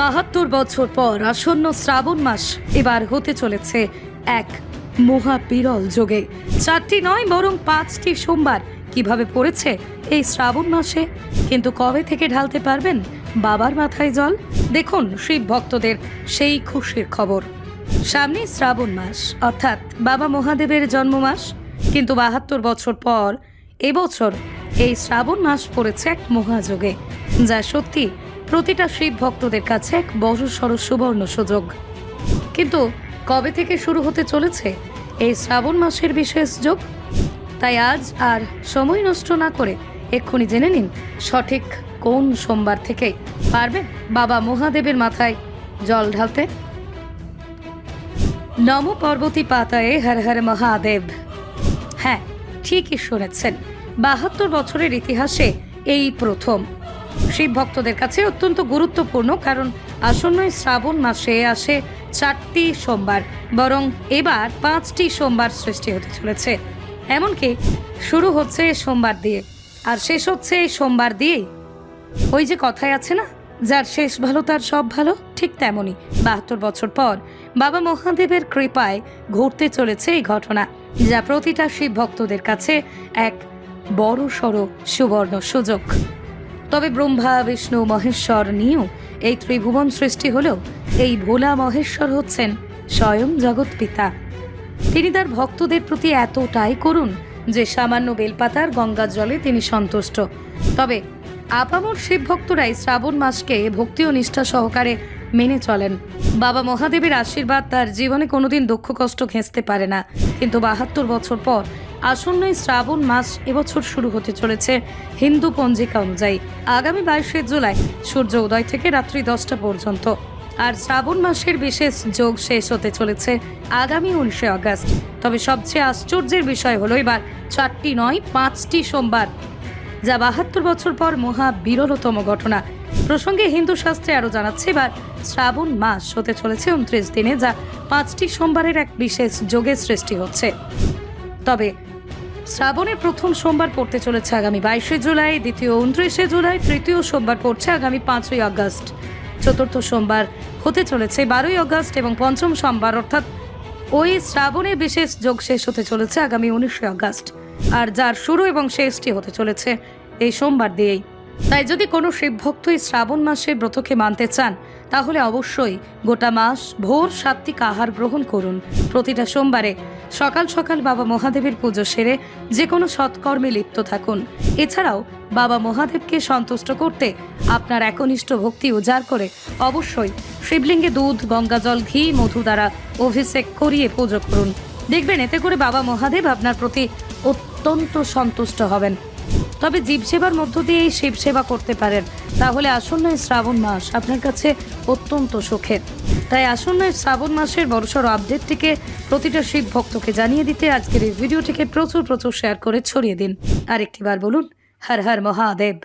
বাহাত্তর বছর পর আসন্ন শ্রাবণ মাস এবার হতে চলেছে এক মহা বিরল যোগে। চারটি নয়, বরং পাঁচটি সোমবার। কীভাবে পড়েছে এই শ্রাবণ মাসে? কিন্তু কবে থেকে ঢালতে পারবেন বাবার মাথায় জল? দেখুন শিব ভক্তদের সেই খুশির খবর। সামনে শ্রাবণ মাস, অর্থাৎ বাবা মহাদেবের জন্ম মাস কিন্তু বাহাত্তর বছর পর এবছর এই শ্রাবণ মাস পড়েছে এক মহাযোগে, যা সত্যি প্রতিটা শিব ভক্তদের কাছে এক বড় সড় সুবর্ণ সুযোগ। কিন্তু কবে থেকে শুরু হতে চলেছে এই শ্রাবণ মাসের বিশেষ যোগ? তাই আজ আর সময় নষ্ট না করে এক্ষুনি জেনে নিন সঠিক কোন সোমবার থেকে পারবেন বাবা মহাদেবের মাথায় জল ঢালতে। নম পর্বতী পাতায় হর হর মহাদেব। হ্যাঁ ঠিকই শুনেছেন। বাহাত্তর বছরের ইতিহাসে এই প্রথম। শিব ভক্তদের কাছে অত্যন্ত গুরুত্বপূর্ণ, কারণ আসন্নই শ্রাবণ মাসে আসে চারটি সোমবার, বরং এবার পাঁচটি সোমবার সৃষ্টি হতে চলেছে। এমনকি শুরু হচ্ছে সোমবার দিয়ে, আর শেষ হচ্ছে এই সোমবার দিয়েই। ওই যে কথায় আছে না, যার শেষ ভালো, তার সব ভালো, ঠিক তেমনই। বাহাত্তর বছর পর বাবা মহাদেবের কৃপায় ঘটতে চলেছে এই ঘটনা, যা প্রতিটা শিব ভক্তদের কাছে এক বড় সড় সুবর্ণ সুযোগ। তবে ব্রহ্মা, বিষ্ণু, মহেশ্বর নিয়েও এই ত্রিভুবন সৃষ্টি হলেও এই ভোলা মহেশ্বর হচ্ছেন স্বয়ং জগৎ পিতা। তিনি তার ভক্তদের প্রতি এতটাই করুন যে সামান্য বেলপাতার গঙ্গার জলে তিনি সন্তুষ্ট। তবে আপামর শিব ভক্তরাই শ্রাবণ মাসকে ভক্তি ও নিষ্ঠা সহকারে মেনে চলেন। বাবা মহাদেবের আশীর্বাদ তার জীবনে কোনোদিন দুঃখ কষ্ট ঘেঁচতে পারে না। কিন্তু বাহাত্তর বছর পর আসন্নই শ্রাবণ মাস এবছর শুরু হতে চলেছে হিন্দু পঞ্জিকা অনুযায়ী। আগামী বাইশে জুলাই সূর্য উদয় থেকে রাত্রি দশটা পর্যন্ত। আর শ্রাবণ মাসের বিশেষ যোগ শেষ হতে চলেছে আগামী উনিশে আগস্ট। তবে সবচেয়ে আশ্চর্যের বিষয় হলো এবার চারটি নয়, পাঁচটি সোমবার, যা বাহাত্তর বছর পর মহা বিরলতম ঘটনা। প্রসঙ্গে হিন্দু শাস্ত্রে আরও জানাচ্ছে, এবার শ্রাবণ মাস হতে চলেছে উনত্রিশ দিনে, যা পাঁচটি সোমবারের এক বিশেষ যোগের সৃষ্টি হচ্ছে। তবে শ্রাবণের প্রথম সোমবার পড়তে চলেছে আগামী বাইশে জুলাই, দ্বিতীয় উনত্রিশে জুলাই, তৃতীয় সোমবার পড়ছে আগামী পাঁচই আগস্ট। চতুর্থ সোমবার হতে চলেছে বারোই আগস্ট এবং পঞ্চম সোমবার, অর্থাৎ ওই শ্রাবণের বিশেষ যোগ শেষ হতে চলেছে আগামী উনিশে আগস্ট। আর যার শুরু এবং শেষটি হতে চলেছে এই সোমবার দিয়েই। তাই যদি কোনো শিবভক্ত এই শ্রাবণ মাসে ব্রতকে মানতে চান, তাহলে অবশ্যই গোটা মাস ভোর সাত্বিক আহার গ্রহণ করুন। প্রতিটা সোমবারে সকাল সকাল বাবা মহাদেবের পুজো সেরে যে কোনো সৎকর্মে লিপ্ত থাকুন। এছাড়াও বাবা মহাদেবকে সন্তুষ্ট করতে আপনার একনিষ্ঠ ভক্তি উজাড় করে অবশ্যই শিবলিঙ্গে দুধ গঙ্গাজল ঘি, মধু দ্বারা অভিষেক করিয়ে পুজো করুন। দেখবেন, এতে করে বাবা মহাদেব আপনার প্রতি অত্যন্ত সন্তুষ্ট হবেন। তবে জীব সেবার মধ্য দিয়ে এই শিব সেবা করতে পারেন। তাহলে আসন্ন এই শ্রাবণ মাস আপনার কাছে অত্যন্ত সুখের। তাই আসন্ন এই শ্রাবণ মাসের বড়সড় আপডেটটিকে প্রতিটা শিব ভক্তকে জানিয়ে দিতে আজকের এই ভিডিওটিকে প্রচুর প্রচুর শেয়ার করে ছড়িয়ে দিন। আর একটিবার বলুন, হর হর মহাদেব।